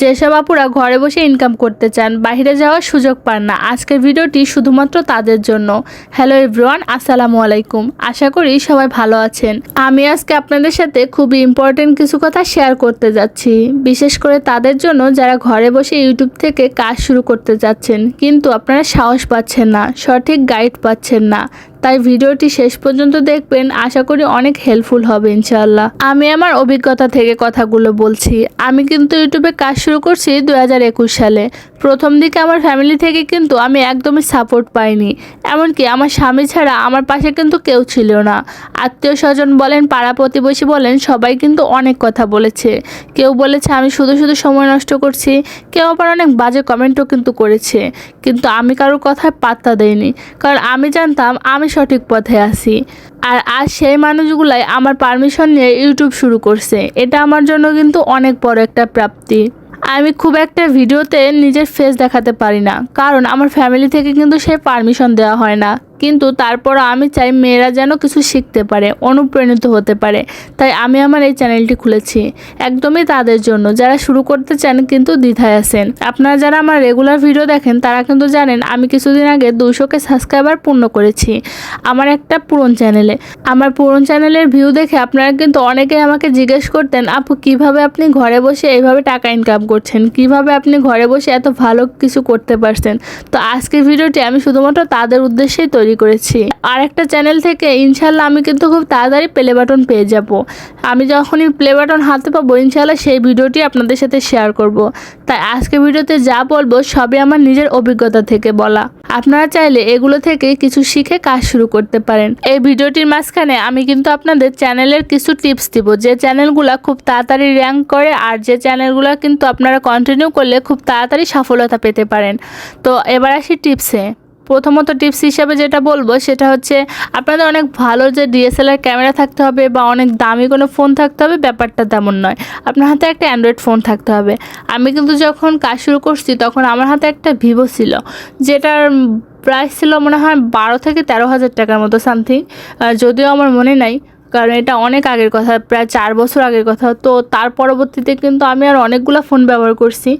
যেসব আপুরা ঘরে বসে ইনকাম করতে চান বাইরে যাওয়ার সুযোগ পান না। আজকের ভিডিওটি শুধুমাত্র তাদের জন্য। হ্যালো এভরিওয়ান আসসালামু আলাইকুম। আশা করি সবাই ভালো আছেন। আমি আজকে আপনাদের সাথে খুবই ইম্পর্টেন্ট কিছু কথা শেয়ার করতে যাচ্ছি। বিশেষ করে তাদের জন্য যারা ঘরে বসে ইউটিউব থেকে কাজ শুরু করতে যাচ্ছেন, কিন্তু আপনারা সাহস পাচ্ছেন না, সঠিক গাইড পাচ্ছেন না। তাই ভিডিওটি শেষ পর্যন্ত দেখবেন। আশা করি অনেক হেল্পফুল হবে, ইনশাআল্লাহ। আমি আমার অভিজ্ঞতা থেকে কথাগুলো বলছি। আমি কিন্তু ইউটিউবে কাজ শুরু করছি দু হাজার একুশ সালে। প্রথম দিকে আমার ফ্যামিলি থেকে কিন্তু আমি একদমই সাপোর্ট পাইনি। এমনকি আমার স্বামী ছাড়া আমার পাশে কিন্তু কেউ ছিল না। আত্মীয় স্বজন বলেন, পাড়া প্রতিবেশী বলেন, সবাই কিন্তু অনেক কথা বলেছে। কেউ বলেছে, আমি শুধু শুধু সময় নষ্ট করছি। কেউ আবার অনেক বাজে কমেন্টও কিন্তু করেছে। কিন্তু আমি কারোর কথায় পাত্তা দেইনি। কারণ আমি জানতাম, আমি সঠিক পথে আছি। আর আজ সেই মানুষগুলাই আমার পারমিশন নিয়ে ইউটিউব শুরু করছে। এটা আমার জন্য কিন্তু অনেক বড় একটা প্রাপ্তি। আমি খুব একটা ভিডিওতে নিজের ফেস দেখাতে পারি না। কারণ আমার ফ্যামিলি থেকে কিন্তু সে পারমিশন দেওয়া হয় না। কিন্তু তারপর আমি চাই মেয়েরা যেন কিছু শিখতে পারে, অনুপ্রাণিত হতে পারে। তাই আমি আমার এই চ্যানেলটি খুলেছি, একদমই তাদের জন্য। যারা শুরু করতে চান কিন্তু দ্বিধায় আছেন। আপনারা যারা আমার রেগুলার ভিডিও দেখেন, তারা কিন্তু জানেন আমি কিছুদিন আগে দুশোকে সাবস্ক্রাইবার পূর্ণ করেছি আমার একটা পুরন চ্যানেলে। আমার পুরন চ্যানেলের ভিউ দেখে আপনারা কিন্তু অনেকেই আমাকে জিজ্ঞেস করতেন, আপু, কীভাবে আপনি ঘরে বসে এইভাবে টাকা ইনকাম করছেন? কীভাবে আপনি ঘরে বসে এত ভালো কিছু করতে পারছেন? তো আজকের ভিডিওটি আমি শুধুমাত্র তাদের উদ্দেশ্যেই তৈরি করেছি। আর একটা চ্যানেল থেকে ইনশাল্লাহ আমি কিন্তু খুব তাড়াতাড়ি প্লে বাটন পেয়ে যাব। আমি যখনই প্লে বাটন হাতে পাবো ইনশাল্লাহ সেই ভিডিওটি আপনাদের সাথে শেয়ার করব। তাই আজকে ভিডিওতে যা বলব সবই আমার নিজের অভিজ্ঞতা থেকে বলা। আপনারা চাইলে এগুলো থেকে কিছু শিখে কাজ শুরু করতে পারেন। এই ভিডিওটির মাঝখানে আমি কিন্তু আপনাদের চ্যানেলের কিছু টিপস দিব। যে চ্যানেলগুলো খুব তাড়াতাড়ি র্যাঙ্ক করে আর যে চ্যানেলগুলো কিন্তু আপনারা কন্টিনিউ করলে খুব তাড়াতাড়ি সফলতা পেতে পারেন। তো এবার আসি টিপসে প্রথমত টিপস হিসাবে যেটা বলব সেটা হচ্ছে আপনাদের অনেক ভালো যে ডিএসএলআর ক্যামেরা থাকতে হবে বা অনেক দামি কোনো ফোন থাকতে হবে ব্যাপারটা তেমন নয়। আপনার হাতে একটা অ্যান্ড্রয়েড ফোন থাকতে হবে। আমি কিন্তু যখন কাজ শুরু করছি তখন আমার হাতে একটা ভিভো ছিল, যেটার প্রাইস ছিল মনে হয় বারো থেকে তেরো হাজার টাকার মতো সামথিং যদিও আমার মনে নাই কারণ এটা অনেক আগের কথা, প্রায় চার বছর আগের কথা। তো তার পরবর্তীতে কিন্তু আমি আর অনেকগুলো ফোন ব্যবহার করছি।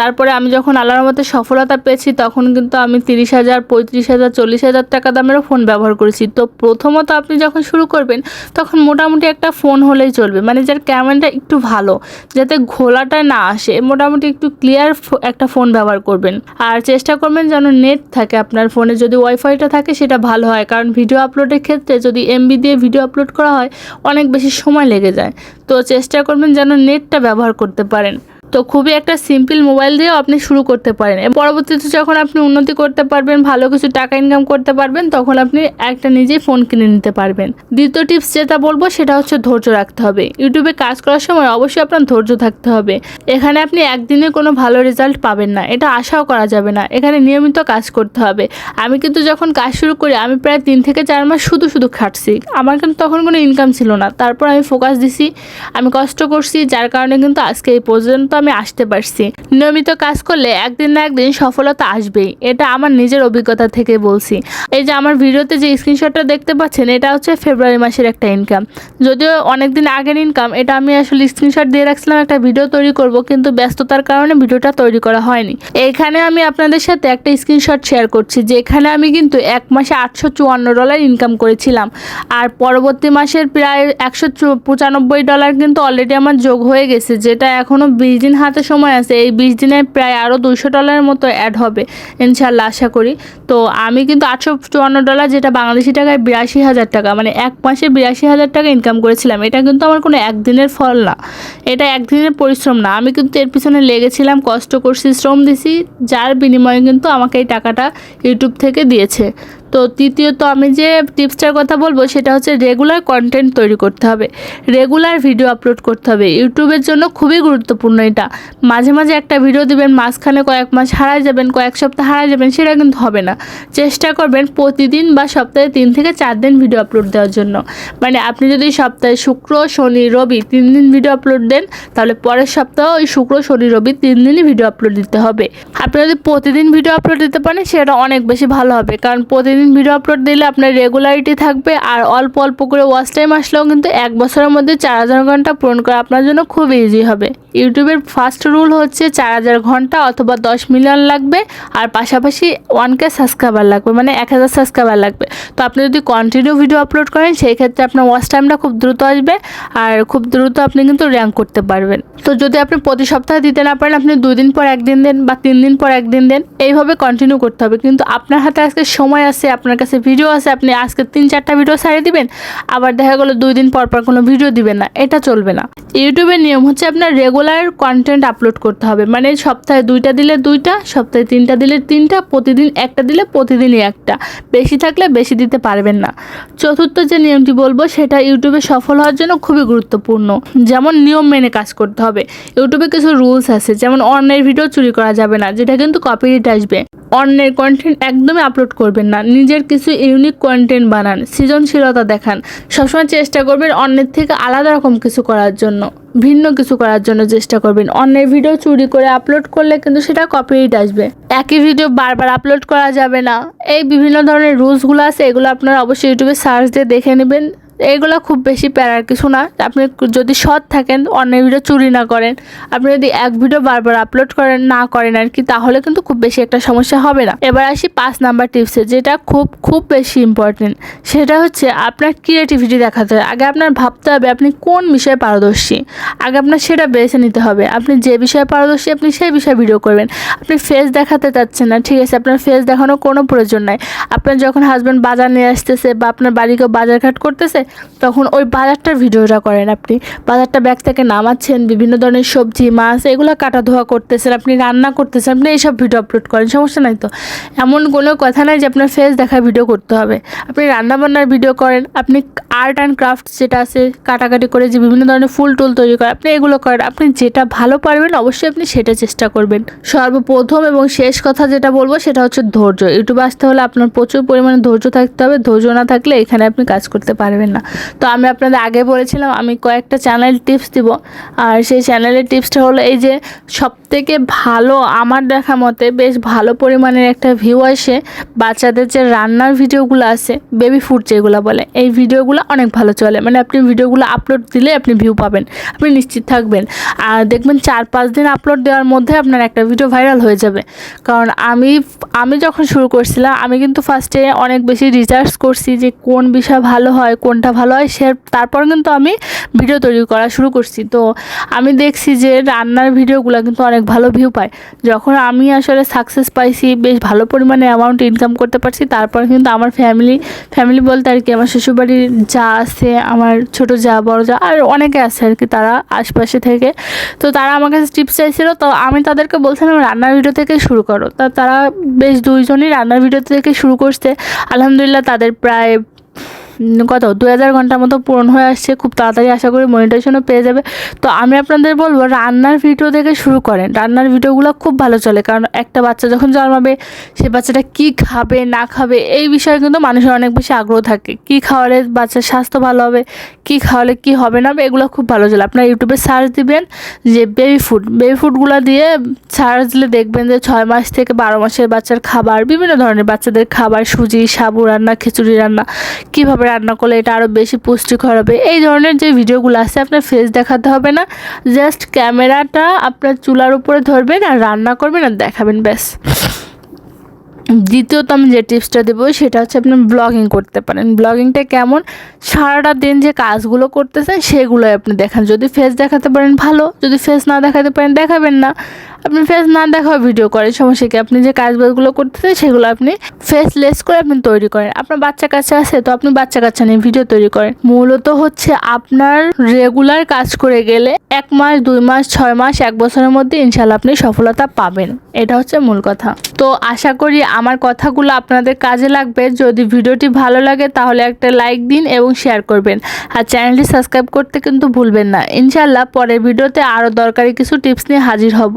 তারপরে আমি যখন আল্লাহর মতো সফলতা পেয়েছি, তখন কিন্তু আমি তিরিশ হাজার, পঁয়ত্রিশ হাজার, চল্লিশ হাজার টাকা দামেরও ফোন ব্যবহার করেছি। তো প্রথমত আপনি যখন শুরু করবেন, তখন মোটামুটি একটা ফোন হলেই চলবে। মানে যার ক্যামেরাটা একটু ভালো, যাতে ঘোলাটা না আসে, মোটামুটি একটু ক্লিয়ার একটা ফোন ব্যবহার করবেন। আর চেষ্টা করবেন যেন নেট থাকে আপনার ফোনে যদি ওয়াইফাইটা থাকে, সেটা ভালো হয়। কারণ ভিডিও আপলোডের ক্ষেত্রে যদি এমবি দিয়ে ভিডিও আপলোড করা হয়, অনেক বেশি সময় লেগে যায়। তো চেষ্টা করবেন যেন নেটটা ব্যবহার করতে পারেন। তো খুবই একটা সিম্পল মোবাইল দিয়েও আপনি শুরু করতে পারেন। পরবর্তীতে যখন আপনি উন্নতি করতে পারবেন, ভালো কিছু টাকা ইনকাম করতে পারবেন, তখন আপনি একটা নিজেই ফোন কিনে নিতে পারবেন। দ্বিতীয় টিপস যেটা বলব, সেটা হচ্ছে ধৈর্য রাখতে হবে। ইউটিউবে কাজ করার সময় অবশ্যই আপনার ধৈর্য থাকতে হবে। এখানে আপনি একদিনে কোনো ভালো রেজাল্ট পাবেন না। এটা আশাও করা যাবে না। এখানে নিয়মিত কাজ করতে হবে। আমি কিন্তু যখন কাজ শুরু করি, আমি প্রায় তিন থেকে চার মাস শুধু শুধু খাটছি। আমার কিন্তু তখন কোনো ইনকাম ছিল না। তারপর আমি ফোকাস দিছি, আমি কষ্ট করছি, যার কারণে কিন্তু আজকে এই পর্যন্ত আমি আসতে পারছি। নিয়মিত কাজ করলে একদিন না একদিন সফলতা আসবেই। এটা আমার নিজের অভিজ্ঞতা থেকে বলছি। এই যে আমার ভিডিওতে যে স্ক্রিনশটটা দেখতে পাচ্ছেন, এটা হচ্ছে ফেব্রুয়ারি মাসের একটা ইনকাম যদিও অনেক দিন আগের ইনকাম এটা আমি আসলে স্ক্রিনশট দিয়ে রাখছিলাম, একটা ভিডিও তৈরি করব, কিন্তু ব্যস্ততার কারণে ভিডিওটা তৈরি করা হয়নি। এখানে আমি আপনাদের সাথে একটা স্ক্রিনশট শেয়ার করছি, যেখানে আমি কিন্তু এক মাসে আটশো চুয়ান্ন ডলার ইনকাম করেছিলাম। আর পরবর্তী মাসের প্রায় একশো পঁচানব্বই ডলার কিন্তু অলরেডি আমার যোগ হয়ে গেছে, যেটা এখনও বিশ দিন হাতে সময় আছে, এই বিশ দিনে প্রায় আরও দুইশো ডলারের মতো অ্যাড হবে ইনশাল্লাহ আশা করি। তো আমি কিন্তু আটশো চুয়ান্ন ডলার যেটা বাংলাদেশি টাকায় বিরাশি হাজার টাকা মানে এক মাসে বিরাশি হাজার টাকা ইনকাম করেছিলাম, এটা কিন্তু আমার কোনো একদিনের ফল না, এটা একদিনের পরিশ্রম না। আমি কিন্তু এর পিছনে লেগেছিলাম, কষ্ট করছি, শ্রম দিছি, যার বিনিময়ে কিন্তু আমাকে এই টাকাটা ইউটিউব থেকে দিয়েছে। তো তৃতীয়ত আমি যে টিপসটার কথা বলব সেটা হচ্ছে রেগুলার কন্টেন্ট তৈরি করতে হবে। রেগুলার ভিডিও আপলোড করতে হবে। ইউটিউবের জন্য খুবই গুরুত্বপূর্ণ এটা। মাঝে মাঝে একটা ভিডিও দিবেন, মাঝখানে কয়েক মাস হারাই যাবেন, কয়েক সপ্তাহ হারাই যাবেন, সেটা কিন্তু হবে না। চেষ্টা করবেন প্রতিদিন বা সপ্তাহে তিন থেকে চার দিন ভিডিও আপলোড দেওয়ার জন্য। মানে আপনি যদি সপ্তাহে শুক্র, শনি, রবি তিন দিন ভিডিও আপলোড দেন, তাহলে পরের সপ্তাহে ওই শুক্র, শনি, রবি তিন দিনই ভিডিও আপলোড দিতে হবে। আপনি যদি প্রতিদিন ভিডিও আপলোড দিতে পারেন, সেটা অনেক বেশি ভালো হবে। কারণ প্রতিদিন প্রতিদিন ভিডিও আপলোড দিলে আপনার রেগুলারিটি থাকবে আর অল্প অল্প করে ওয়াচ টাইম আসলেও কিন্তু এক বছরের মধ্যে চার হাজার ঘণ্টা পূরণ করা আপনার জন্য খুব ইজি হবে। ইউটিউবের ফার্স্ট রুল হচ্ছে চার হাজার ঘণ্টা অথবা দশ মিলিয়ন লাগবে আর পাশাপাশি ওয়ান কে সাবস্ক্রাইবার লাগবে মানে এক হাজার সাবস্ক্রাইবার লাগবে। তো আপনি যদি কন্টিনিউ ভিডিও আপলোড করেন, সেই ক্ষেত্রে আপনার ওয়াচ টাইমটা খুব দ্রুত আসবে আর খুব দ্রুত আপনি কিন্তু র্যাঙ্ক করতে পারবেন। তো যদি আপনি প্রতি সপ্তাহে দিতে না পারেন, আপনি দুই দিন পর একদিন দেন বা তিন দিন পর একদিন দেন, এইভাবে কন্টিনিউ করতে হবে। কিন্তু আপনার হাতে আজকে সময় আছে আপনার কাছে ভিডিও আছে, আপনি আজকে তিন চারটা ভিডিও ছাড়িয়ে দিবেন, আবার দেখা গেলো দুই দিন পর পর কোনো ভিডিও দিবেন না, এটা চলবে না। ইউটিউবের নিয়ম হচ্ছে আপনার রেগুলার কন্টেন্ট আপলোড করতে হবে মানে সপ্তাহে দুইটা দিলে দুইটা, সপ্তাহে তিনটা দিলে তিনটা, প্রতিদিন একটা দিলে প্রতিদিনই একটা, বেশি থাকলে বেশি দিতে পারবেন না। চতুর্থ যে নিয়মটি বলব, সেটা ইউটিউবে সফল হওয়ার জন্য খুবই গুরুত্বপূর্ণ, যেমন নিয়ম মেনে কাজ করতে হবে। ইউটিউবে কিছু রুলস আছে, যেমন অন্যের ভিডিও চুরি করা যাবে না, যেটা কিন্তু কপিরাইট আসবে। অন্যের কন্টেন্ট একদমই আপলোড করবেন না। নিজের কিছু ইউনিক কন্টেন্ট বানান, সৃজনশীলতা দেখান। সবসময় চেষ্টা করবেন অন্যের থেকে আলাদা রকম কিছু করার জন্য, ভিন্ন কিছু করার জন্য চেষ্টা করবেন। অন্যের ভিডিও চুরি করে আপলোড করলে কিন্তু সেটা কপিরাইট আসবে। একই ভিডিও বারবার আপলোড করা যাবে না। এই বিভিন্ন ধরনের রুলসগুলো আছে, এগুলো আপনারা অবশ্যই ইউটিউবে সার্চ দিয়ে দেখে নেবেন। এগুলো খুব বেশি প্যারার কিছু না। আপনি যদি সৎ থাকেন, অন্যের ভিডিও চুরি না করেন, আপনি যদি এক ভিডিও বারবার আপলোড করেন, না করেন আর কি, তাহলে কিন্তু খুব বেশি একটা সমস্যা হবে না। এবার আসি পাঁচ নাম্বার টিপসে যেটা খুব খুব বেশি ইম্পর্টেন্ট সেটা হচ্ছে আপনার ক্রিয়েটিভিটি দেখাতে হবে। আগে আপনার ভাবতে হবে আপনি কোন বিষয়ে পারদর্শী। আগে আপনার সেটা বেছে নিতে হবে। আপনি যে বিষয়ে পারদর্শী, আপনি সেই বিষয়ে ভিডিও করবেন। আপনি ফেস দেখাতে চাচ্ছেন না, ঠিক আছে, আপনার ফেস দেখানোর কোনো প্রয়োজন নাই। আপনার যখন হাজব্যান্ড বাজার নিয়ে আসতেছে বা আপনার বাড়িকে বাজারঘাট করতেছে তখন ওই বাজারটার ভিডিওটা করেন আপনি। বাজারটা ব্যাগ থেকে নামাচ্ছেন, বিভিন্ন ধরনের সবজি, মাছ, এগুলো কাটা ধোয়া করতেছেন, আপনি রান্না করতেছেন, আপনি এইসব ভিডিও আপলোড করেন, সমস্যা নাই তো। এমন কোনো কথা নাই যে আপনার ফেস দেখা ভিডিও করতে হবে। আপনি রান্না বান্নার ভিডিও করেন, আপনি আর্ট অ্যান্ড ক্রাফট যেটা আছে, কাটাকাটি করে যে বিভিন্ন ধরনের ফুল টুল তৈরি করে আপনি এগুলো করেন, আপনি যেটা ভালো পারবেন অবশ্যই আপনি সেটা চেষ্টা করবেন। সর্বপ্রথম এবং শেষ কথা যেটা বলব সেটা হচ্ছে ধৈর্য। ইউটিউবে আসতে হলে আপনার প্রচুর পরিমাণে ধৈর্য থাকতে হবে, ধৈর্য না থাকলে এখানে আপনি কাজ করতে পারবেন না। তো আমি আপনাদের আগে বলেছিলাম, আমি কয়েকটা চ্যানেল টিপস দিব। আর সেই চ্যানেলের টিপসটা হলো এই যে সব থেকে ভালো আমার দেখা মতে বেশ ভালো পরিমাণের একটা ভিউ আসে বাচ্চাদের যে রান্নার ভিডিওগুলো আছে বেবি ফুড যেগুলো বলে, এই ভিডিওগুলো অনেক ভালো চলে। মানে আপনি ভিডিওগুলো আপলোড দিলে আপনি ভিউ পাবেন, আপনি নিশ্চিত থাকবেন। আর দেখবেন চার পাঁচ দিন আপলোড দেওয়ার মধ্যে আপনার একটা ভিডিও ভাইরাল হয়ে যাবে। কারণ আমি আমি যখন শুরু করছিলাম, আমি কিন্তু ফার্স্টে অনেক বেশি রিসার্চ করছি যে কোন বিষয় ভালো হয়, কোনটা ভালো হয়, সে তারপর কিন্তু আমি ভিডিও তৈরি করা শুরু করছি। তো আমি দেখছি যে রান্নার ভিডিওগুলো কিন্তু অনেক ভালো ভিউ পায়। যখন আমি আসলে সাকসেস পাইছি, বেশ ভালো পরিমাণে অ্যামাউন্ট ইনকাম করতে পারছি, তারপর কিন্তু আমার ফ্যামিলি ফ্যামিলি বলতে আর কি আমার শ্বশুরবাড়ির যা আছে, আমার ছোট যা, বড় যা, আর অনেকে আছে আর কি তারা আশপাশে থেকে। তো তারা আমার কাছে টিপস চাইছিল, তো আমি তাদেরকে বলছিলাম, রান্নার ভিডিও থেকে শুরু করো। তা তারা বেশ দুইজনই রান্নার ভিডিও থেকে শুরু করছে। আলহামদুলিল্লাহ তাদের প্রায় কত দু হাজার ঘণ্টার মতো পূরণ হয়ে আসছে, খুব তাড়াতাড়ি আশা করি মনিটাইজেশনও পেয়ে যাবে। তো আমি আপনাদের বলব, রান্নার ভিডিও থেকে শুরু করেন। রান্নার ভিডিওগুলো খুব ভালো চলে, কারণ একটা বাচ্চা যখন জন্মাবে, সে বাচ্চাটা কি খাবে, না খাবে, এই বিষয়ে কিন্তু মানুষের অনেক বেশি আগ্রহ থাকে। কি খাওয়ালে বাচ্চার স্বাস্থ্য ভালো হবে, কি খাওয়ালে কি হবে না এগুলো খুব ভালো চলে। আপনার ইউটিউবে সার্চ দিবেন যে বেবি ফুড বেবি ফুডগুলো দিয়ে সার্চ দিলে দেখবেন যে ছয় মাস থেকে বারো মাসের বাচ্চার খাবার, বিভিন্ন ধরনের বাচ্চাদের খাবার, সুজি, সাবু রান্না, খিচুড়ি রান্না, কীভাবে রান্না করলে এটা আরও বেশি পুষ্টিকর হবে। এই ধরনের যে ভিডিওগুলো আছে, আপনার ফেস দেখাতে হবে না। জাস্ট ক্যামেরাটা আপনার চুলার উপরে ধরবেন আর রান্না করবেন আর দেখাবেন, ব্যাস। দ্বিতীয়ত আমি যে টিপসটা দেবো, সেটা হচ্ছে আপনি ব্লগিং করতে পারেন। ব্লগিংটা কেমন? সারাটা দিন যে কাজগুলো করতেছেন, সেগুলোই আপনি দেখান। যদি ফেস দেখাতে পারেন, ভালো। যদি ফেস না দেখাতে পারেন, দেখাবেন না। আপনি ফেস না দেখাও ভিডিও করেন, সমস্যা কি? আপনি যে কাজবাজগুলো করতেছেন, সেগুলো আপনি ফেস লেস করে আপনি তৈরি করেন। আপনার বাচ্চা কাচ্চা আছে তো আপনি বাচ্চা কাচ্চা নিয়ে ভিডিও তৈরি করেন। মূলত হচ্ছে আপনার রেগুলার কাজ করে গেলে এক মাস, দুই মাস, ছয় মাস, এক বছরের মধ্যে ইনশাল্লাহ আপনি সফলতা পাবেন। এটা হচ্ছে মূল কথা। তো আশা করি আমার কথাগুলো আপনাদের কাজে লাগবে। যদি ভিডিওটি ভালো লাগে তাহলে একটা লাইক দিন এবং শেয়ার করবেন। আর চ্যানেলটি সাবস্ক্রাইব করতে কিন্তু ভুলবেন না। ইনশাল্লাহ পরের ভিডিওতে আরও দরকারি কিছু টিপস নিয়ে হাজির হব।